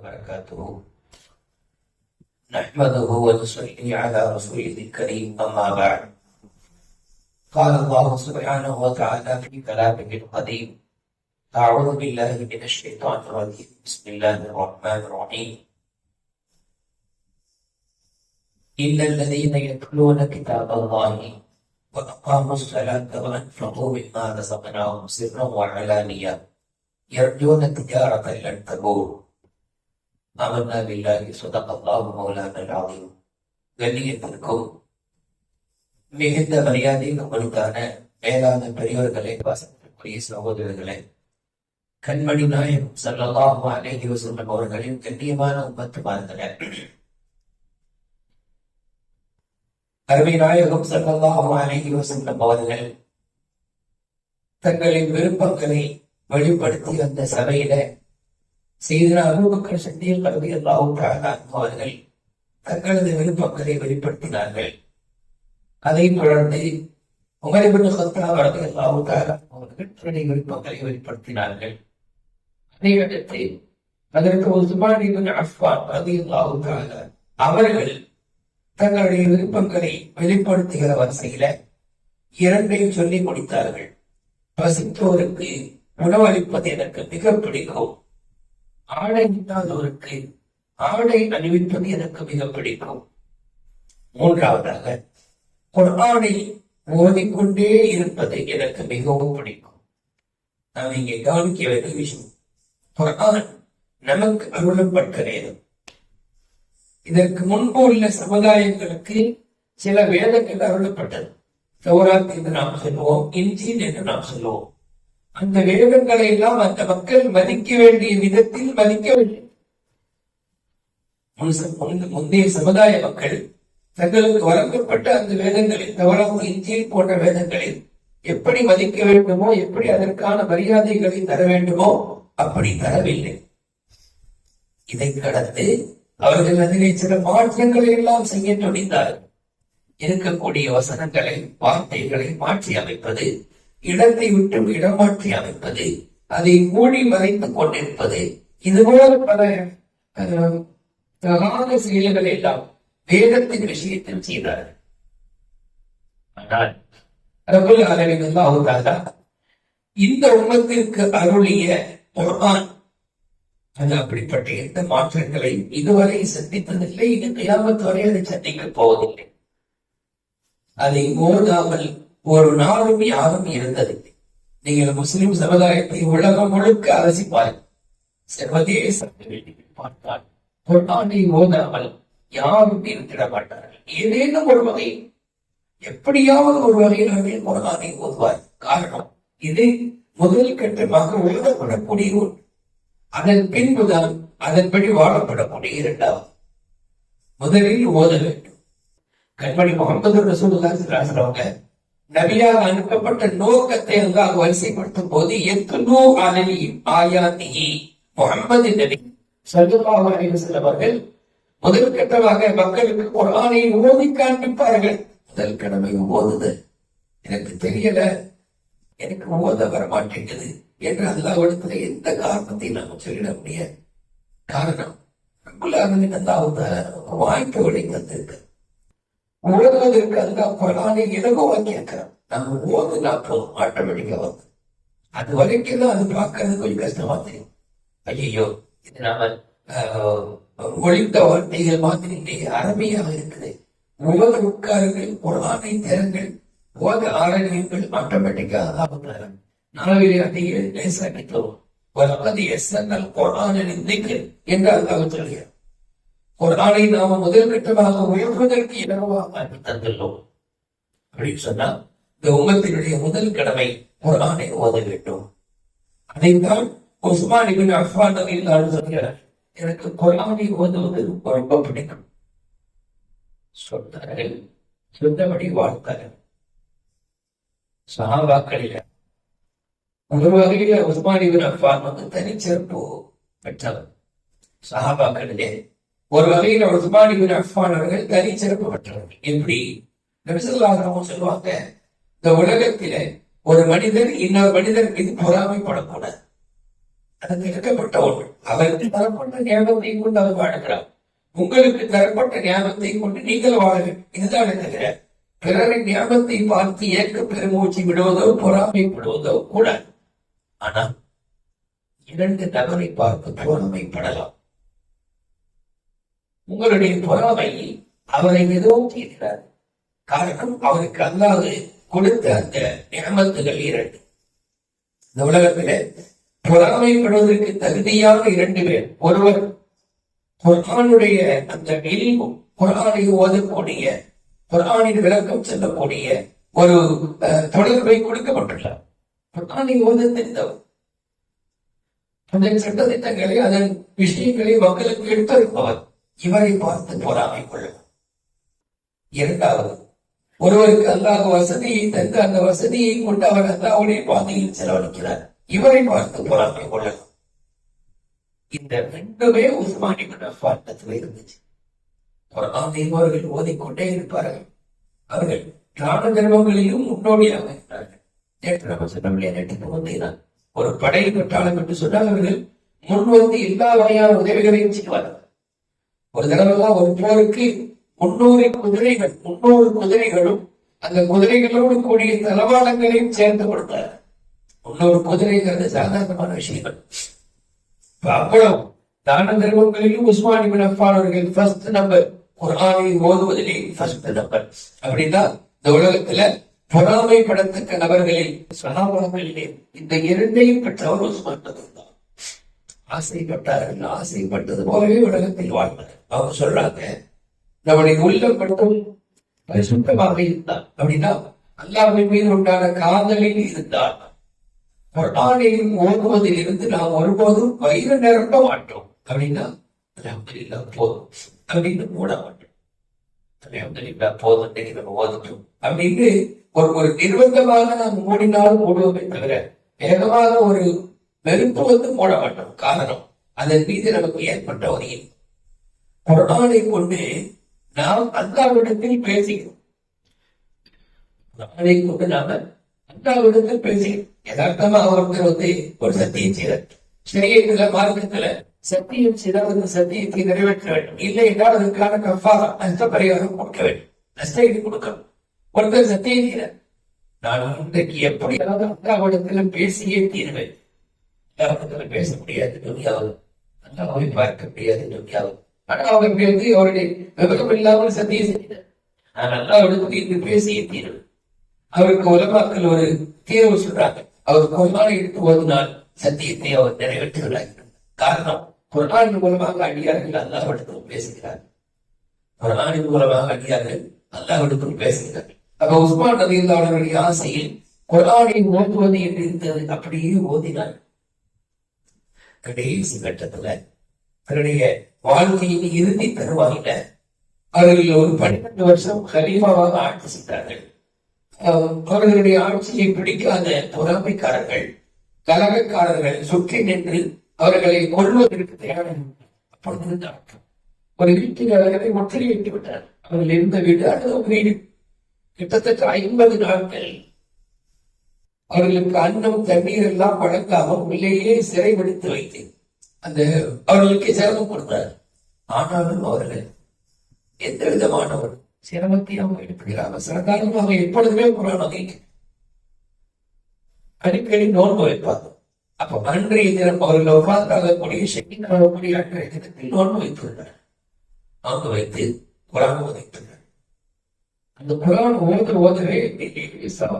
وبركاته. نحمده ونصلي على رسوله الكريم أما بعد. قال الله سبحانه وتعالى في كلامه القديم أعوذ بالله من الشيطان الرجيم. بسم الله الرحمن الرحيم. إلا الذين يتلون كتاب الله وأقاموا الصلاة وأنفقوا مما رزقناهم سرا وعلانية يرجون تجارة لن تبور. அவன்னா வில்லாகி சொதக்கல்லாஹு மௌலான ராவியும் கண்ணியத்திற்கும் மிகுந்த மரியாதை உங்களுக்கான மேலான பெரியவர்களை வாசத்திற்குரிய சகோதரர்களை கண்மணி நாயகம் சல்லாஹு அலேஹி வசல்லம் அவர்களின் கண்ணியமான உபத்துமார்களே அருமை நாயகம் சல்லாஹு அலேஹி வசல்லம் அவர்கள் தங்களின் விருப்பங்களை வெளிப்படுத்தி வந்த சபையில செய்தன அபூபக்கர் சத்தியம் கல்வி அவர்கள் தங்களது விருப்பங்களை வெளிப்படுத்தினார்கள். அதைத் தொடர்ந்து உமரிபின் சத்தா ரவி அல்லாஹு அவர்கள் தன்னுடைய விருப்பங்களை வெளிப்படுத்தினார்கள். அதை அதற்கு ஒரு இபின் அஃபான் அவர்கள் தங்களுடைய விருப்பங்களை வெளிப்படுத்துகிற வரிசையில இரண்டையும் சொல்லி முடித்தார்கள் பசித்தோருக்கு உணவளிப்பது எனக்கு மிக பிடிக்கும். ஆடை இல்லாதவருக்கு ஆடை அணிவிப்பது எனக்கு மிக பிடிக்கும். மூன்றாவதாக குரானை ஓதிக்கொண்டே இருப்பது எனக்கு மிகவும் பிடிக்கும். நாம் இங்கே கவனிக்க வேண்டிய விஷயம் குரான் நமக்கு அருளப்பட்ட வேதம் இதற்கு முன்பு உள்ள சமுதாயங்களுக்கு சில வேதங்கள் அருளப்பட்டது. சௌராத் என்று நாம் சொல்லுவோம் இன்ஜின் என்று நாம் சொல்லுவோம் அந்த வேதங்களை எல்லாம் அந்த மக்கள் மதிக்க வேண்டிய விதத்தில் மதிக்கவில்லை முந்தைய சமுதாய மக்கள் தங்களுக்கு வழங்கப்பட்ட அந்த வேதங்களில் தவறாக இஞ்சியில் போன்ற வேதங்களில் எப்படி மதிக்க வேண்டுமோ எப்படி அதற்கான மரியாதைகளை தர வேண்டுமோ அப்படி தரவில்லை. இதை கடந்து அவர்கள் அதிலே சில மாற்றங்களை எல்லாம் செய்ய துணிந்தார்கள். இருக்கக்கூடிய வசனங்களை வார்த்தைகளை மாற்றி அமைப்பது இடத்தை விட்டு இடமாற்றி அமைப்பது அதை மூடி மறைத்துக் கொண்டிருப்பது. இது போல தகாத செயல்களை எல்லாம் வேதத்தின் விஷயத்தில் செய்தார்கள் ஆனால் அளவில் அல்லாஹாலா இந்த உமத்திற்கு அருளிய குர்ஆன் அது அப்படிப்பட்ட எந்த மாற்றங்களையும் இதுவரை சந்தித்ததில்லை. இது கியாமத் வரை அதை சந்திக்கப் போவதில்லை. அதை ஓதாமல் ஒரு நாளும் யாரும் இருந்ததில்லை. நீங்கள் முஸ்லிம் சமுதாயத்தை உலகம் முழுக்க அரசி சர்வதேச பார்த்தால் குர்ஆனை ஓதாமல் யாரும் இருந்திட மாட்டார்கள். ஏதேனும் ஒரு வகை எப்படியாவது ஒரு வகையில் அவர்கள் ஓதுவார் காரணம் இது முதல் கட்டமாக ஓதப்படக்கூடிய ஒன்று. அதன் பின்புதான் அதன்படி வாழப்படக்கூடிய இரண்டாவது. முதலில் ஓத வேண்டும். கண்மணி முகமது அவங்க நபியாக அனுப்பப்பட்ட நோக்கத்தை அங்காக வரிசைப்படுத்தும் போது எத்தனோ அனலி ஆயாத்தி முகமது நபி சல்லுல்லாஹு அலைஹி வஸல்லம் அவர்கள் முதல் கட்டமாக மக்களுக்கு குர்ஆனை ஓதி காண்பிப்பார்கள். முதல் கடமை ஓதுது. எனக்கு தெரியல. எனக்கு ஓத வர மாட்டேங்குது என்று அல்லாவிடத்துல எந்த காரணத்தையும் நாம சொல்லிட முடியாது. காரணம் அங்குள்ள அந்த வாய்ப்பு வழி வந்திருக்கு ஓதுவதற்கு அந்த குரானை எனக்கும் இருக்கிறான் நம்ம ஓதுனா போதும் ஆட்டோமேட்டிக்கா வந்து. அது வரைக்கும் தான் அது பார்க்கறது கொஞ்சம் கஷ்டமா தெரியும். ஐயோ இது நாம ஒழித்த வார்த்தைகள் மாதிரி அருமையாக இருக்குது. உலக உட்காரங்கள் குரானை திறங்கள் ஓத ஆரோக்கியங்கள் ஆட்டோமேட்டிக்கா அதான் நாளவிலே அதிக லேசாக்கிட்டோம். வலது எஸ்என்எல் குரானின் திக்கு என்று அல்லாஹ் சொல்கிறார். குரானை நாம முதல் கட்டமாக உயர்வதற்கு இலவாக தந்துள்ளோம்? அப்படின்னு சொன்னா இந்த உமத்தினுடைய முதல் கடமை குரானை ஓத வேண்டும் அதைத்தான் உஸ்மான் இபின் அஃபான் ரலியல்லாஹு சொல்கிறார். எனக்கு குரானை ஓதுவது ரொம்ப பிடிக்கும். சொன்னார்கள் சொந்தபடி வாழ்த்தார்கள் சகாபாக்களில் ஒரு வகையில உஸ்மான் இபின் அஃபான் வந்து தனிச்சிறப்பு பெற்றவர். சகாபாக்களிலே ஒரு வகையில உஸ்மான் பின் அஃபான் அவர்கள் தனிச்சிறப்பு பெற்றவர்கள். எப்படி? நபிசல்லாஹமும் சொல்லுவாங்க இந்த உலகத்தில ஒரு மனிதர் இன்னொரு மனிதர் மீது பொறாமைப்படக்கூடாது அது திறக்கப்பட்ட ஒன்று. அவருக்கு தரப்பட்ட ஞாபகத்தை கொண்டு அவர் வாழ்கிறார். உங்களுக்கு தரப்பட்ட ஞாபகத்தை கொண்டு நீங்கள் வாழுங்கள். இதுதான் என்ன பிறரின் ஞாபகத்தை பார்த்து ஏற்க பெருமூச்சு விடுவதோ பொறாமைப்படுவதோ கூடாது. ஆனால் இரண்டு நபரை பார்த்து பொறாமைப்படலாம். உங்களுடைய பொறாமை அவரை மிகவும் செய்கிறார் காரணம் அவருக்கு அல்லாது கொடுத்த அந்த நியமத்துகள் இரண்டு. இந்த உலகத்திலே பொறாமைப்படுவதற்கு தகுதியான இரண்டு பேர். ஒருவர் குரானுடைய அந்த இல்மு குரானை ஓதக்கூடிய குரானின் விளக்கம் செல்லக்கூடிய ஒரு அஹ், தொடர்பை கொடுக்கப்பட்டுள்ளார். குரானை ஓத தெரிந்தவர். அதன் சட்டத்திட்டங்களை அதன் விஷயங்களை மக்களுக்கு எடுத்திருப்பவர். இவரை பார்த்து பொறாமை கொள்ளும். இரண்டாவது ஒருவருக்கு அல்லாஹ் வசதியை தந்து அந்த வசதியை கொண்டு அவர் அல்லாவுடைய பாதையில் செலவழிக்கிறார். இவரை பார்த்து பொறாமை கொள்ளலாம் இந்த ரெண்டுமே உஸ்மானி பாட்டத்தில் இருந்துச்சு. அவர்கள் ஓதிக்கொண்டே இருப்பார்கள். அவர்கள் தான தர்மங்களிலும் முன்னோடியாக இருக்கிறார்கள் நேற்று நம்ம சொன்னோம்லையா நேற்று வந்தீங்கன்னா ஒரு படை பெற்றாலும் என்று சொன்னால் அவர்கள் முன் வந்து எல்லா வகையான உதவிகளையும் செய்வார்கள். ஒரு தடவைலாம் ஒரு போருக்கு முன்னூறு குதிரைகள் முன்னூறு குதிரைகளும் அந்த குதிரைகளோடு கூடிய தளவாடங்களையும் சேர்ந்து கொடுத்தார். முன்னூறு குதிரைங்கிறது சாதாரணமான விஷயங்கள். அவ்வளவு தான தர்மங்களிலும் உஸ்மானி பின் அவர்கள் ஃபர்ஸ்ட் நம்பர் குரானை ஓதுவதிலே ஃபர்ஸ்ட் நம்பர் அப்படின்னா இந்த உலகத்துல பொறாமைப்படத்தக்க நபர்களில் சகாபாகளிலே இந்த இரண்டையும் பெற்றவர் உஸ்மான் தான் ஆசைப்பட்டார்கள். ஆசைப்பட்டது போலவே உலகத்தில் வாழ்ந்தார் அவங்க சொல்றாங்க நம்முடைய உள்ளம் மட்டும் பரிசுத்தமாக இருந்தார் அப்படின்னா அல்லாவின் மீது உண்டான காதலில் இருந்தார் குர்ஆனையும் ஓடுவதில் இருந்து நாம் ஒருபோதும் வயிறு நிரம்ப மாட்டோம். அப்படின்னா அல்ஹம்துலில்லாஹ் போதும். அப்படின்னு மூட மாட்டோம். அல்ஹம்துலில்லாஹ் போதும் இன்னைக்கு நம்ம ஓதட்டும் அப்படின்னு ஒரு ஒரு நிர்பந்தமாக நாம் மூடினாலும் மூடுவோமே தவிர வேகமாக ஒரு வெறுப்பு வந்து மாட்டோம் காரணம் அதன் மீது நமக்கு ஏற்பட்ட ஒரு இன்பம். கொண்டு நாம் அல்லாவிடத்தில் பேசுகிறோம். குர்ஆனை கொண்டு நாம அல்லாவிடத்தில் பேசுகிறோம். யதார்த்தமா ஒருத்தர் வந்து ஒரு சத்தியம் செய்தார். சரியத்துல மார்க்கத்துல சத்தியம் செய்தால் அந்த சத்தியத்தை நிறைவேற்ற வேண்டும். இல்லை என்றால் அதற்கான கஃபா நஷ்ட பரிகாரம் கொடுக்க வேண்டும். நஷ்ட ஈடு கொடுக்கணும். ஒருத்தர் சத்தியம் செய்தார். நான் இன்றைக்கு எப்படியாவது அல்லாவிடத்திலும் பேசியே தீர்வேன். அல்லாவிடத்தில் பேச முடியாது துணியாவது அல்லாவை பார்க்க முடியாது துணியாவது ஆனா அவர் வந்து அவருடைய விவரம் இல்லாமல் சத்தியம் செய்தார் நான் அவருக்கு இன்று பேசிய தீர்வேன் அவருக்கு உலமாக்கள் ஒரு தீர்வு சொல்றாங்க. அவர் குர்ஆனை எடுத்து ஓதினால் சத்தியத்தை அவர் நிறைவேற்றுகிறார். காரணம் குர்ஆன் மூலமாக அடியார்கள் அல்லாஹ்விடத்தில் பேசுகிறார் குர்ஆனின் மூலமாக அடியார்கள் அல்லாஹ்விடத்தில் பேசுகிறார் அப்ப உஸ்மான் நதியுல்லாவுடைய ஆசையில் குரானை ஓதுவது என்று இருந்தது அப்படியே ஓதினார். கடைசி கட்டத்துல தன்னுடைய வாழ்க்கையின் இறுதி தருவாயில அவர்கள் ஒரு பன்னிரண்டு வருஷம் ஹலீஃபாவாக ஆட்சி செய்தார்கள். அவர்களுடைய ஆட்சியை பிடிக்காத பொறாமைக்காரர்கள் கலகக்காரர்கள் சுற்றி நின்று அவர்களை கொள்வதற்கு தயாராக அப்பொழுது ஒரு வீட்டின் அவர்களை முற்றுகையிட்டு விட்டார். அவர்கள் இருந்த வீடு அல்லது ஒரு வீடு. கிட்டத்தட்ட ஐம்பது நாட்கள் அவர்களுக்கு அன்னம் தண்ணீர் எல்லாம் வழங்காமல் உள்ளேயே சிறைபிடித்து வைத்து அந்த அவர்களுக்கு சிரமம் கொடுத்தார். ஆனாலும் அவர்கள் எந்த விதமான ஒரு சிரமத்தையும் எடுக்கிறார்கள் சிறகாலமாக எப்பொழுதுமே குரான் வகைக்கு அடிக்கடி நோன்பு வைப்பாங்க. அப்ப அன்றைய தினம் அவர்கள் உட்கார்ந்தாகக்கூடிய சக்தி கூடிய அன்றைய தினத்தில் நோன்பு வைத்துள்ளார் அவங்க வைத்து குரான் உதைத்துள்ளார் அந்த குரான் ஓத ஓதவே கண்ண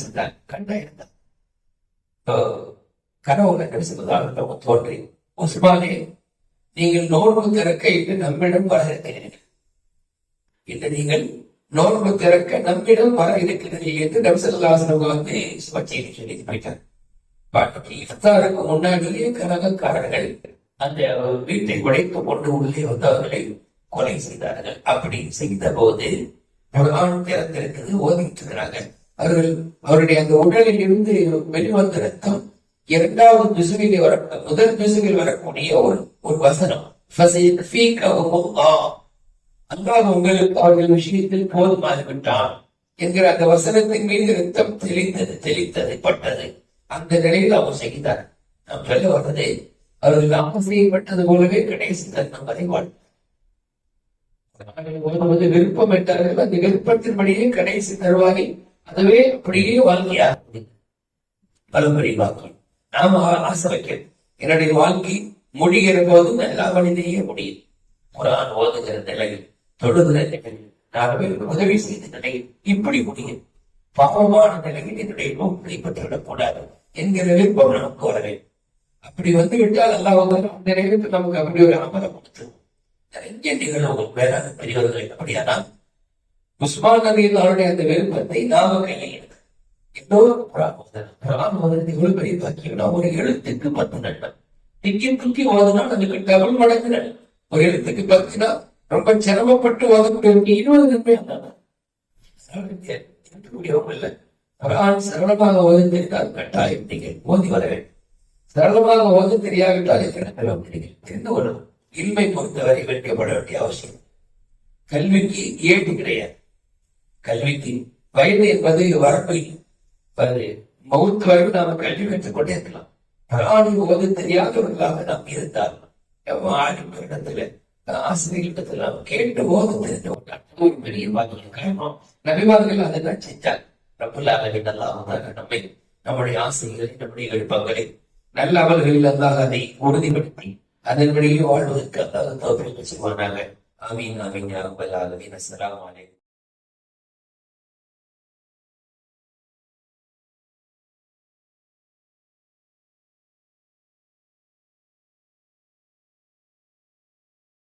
சென்றார் கண்ண இருந்தார் கனவு கண்டு தோன்றி உஸ்மானே நீங்கள் நோன்பு திறக்க என்று நம்மிடம் வர இருக்கிறீர்கள். இன்று நீங்கள் நோன்பு திறக்க நம்மிடம் வர இருக்கிறீர்கள் என்று நம்சல்லாசனம் வந்து சுவச்சியை சொல்லி போயிட்டார் இஃப்தாருக்கு முன்னாடியே கனகக்காரர்கள் அந்த வீட்டை உடைத்து கொண்டு உள்ளே வந்தவர்களை கொலை செய்தார்கள். அப்படி செய்த போது திறந்திருக்கிறது ஓதிட்டு இருக்கிறார்கள். அவர்கள் அவருடைய அந்த உடலில் இருந்து வெளிவந்த ரத்தம் இரண்டாவது பிசுகில் வர முதல் பிசுவில் வரக்கூடிய ஒரு ஒரு வசனம். ஃபசையக்ஃபீகஹுமுல்லாஹ். அல்லாஹ் உங்களுக்கு அவர்கள் விஷயத்தில் போதுமாறு விட்டான் என்கிற அந்த வசனத்தின் மீது ரத்தம் தெளித்தது தெளித்தது பட்டது. அந்த நிலையில் அவர் செய்தார். நாம் சொல்ல வர்றது அவர்கள் ஆசைப்பட்டது போலவே கடைசி தருணம் வரை வாழ் விருப்பம் என்றார்கள். அந்த விருப்பத்தின்படியே கடைசி தருவாயில் அதுவே அப்படியே வாழ்க்கையா பலமுறை வாக்கள் நாம ஆசை வைக்கிறோம் என்னுடைய வாழ்க்கை முடிகிற போதும் எல்லா வழியிலேயே முடியும். குரான் ஓதுகிற நிலையில் தொழுகிற நிலையில் நாலு உதவி செய்த நிலையில் இப்படி முடியும். பாவமான நிலையில் என்னுடைய நோக்கத்தை பெற்றுவிடக் கூடாது என்கிற விருப்பம் நமக்கு வரவே. அப்படி வந்து விட்டால் அல்லாஹ் வந்து நமக்கு அப்படி ஒரு அமலம் கொடுத்து நிறைய நிகழ்வுகள் வேறாக பெரியவர்கள் அப்படியானால் உஸ்மான் நபி அவருடைய அந்த விருப்பத்தை நாம கையில் எடுக்க குரான் ஓதுறது பெரிய ஒரு எழுத்துக்கு பத்து நன்மை திக்கி துக்கி ஓதுனால் அதுக்கு டபுள் மடங்கு ஒரு எழுத்துக்கு பத்துனா ரொம்ப சிரமப்பட்டு ஓதக்கூடிய இருபது நன்மை அந்த இல்லை. குரான் சரளமாக ஓத தெரிந்தால் கட்டாயம் நீங்கள் ஓதி வர வேண்டும். சரளமாக ஓத தெரியாவிட்டால் நீங்கள் தெரிந்து கொள்ளும் இன்மை பொறுத்தவரை வெட்கப்பட வேண்டிய அவசியம். கல்விக்கு ஏட்டு கிடையாது. கல்விக்கு வயது என்பது வரப்பை அது மவுத்து வரை நாம் கல்வி கற்றுக் கொண்டே இருக்கலாம். பிராணி ஓது தெரியாதவர்களாக நாம் இருந்தால் இடத்துல ஆசிரியர்களிடத்தில் நாம் கேட்டு ஓத தெரிந்து ஒரு பெரிய பாக்கியம் காரணம் நபிமார்கள் அதெல்லாம் செஞ்சால் ரப்புல்ல அளவிடலாம் நம்மை நம்முடைய ஆசைகளை நம்முடைய எழுப்பங்களை நல்ல அமல்களில் அல்லாஹ் அதை உறுதிப்படுத்தி அதன்படியே வாழ்வதற்கு அல்லாஹ் தோற்றம் செய்வானாங்க ஆமீன் ஆமீன் யா ரப்பல் ஆலமீன். அஸ்ஸலாமு அலைக்கும்.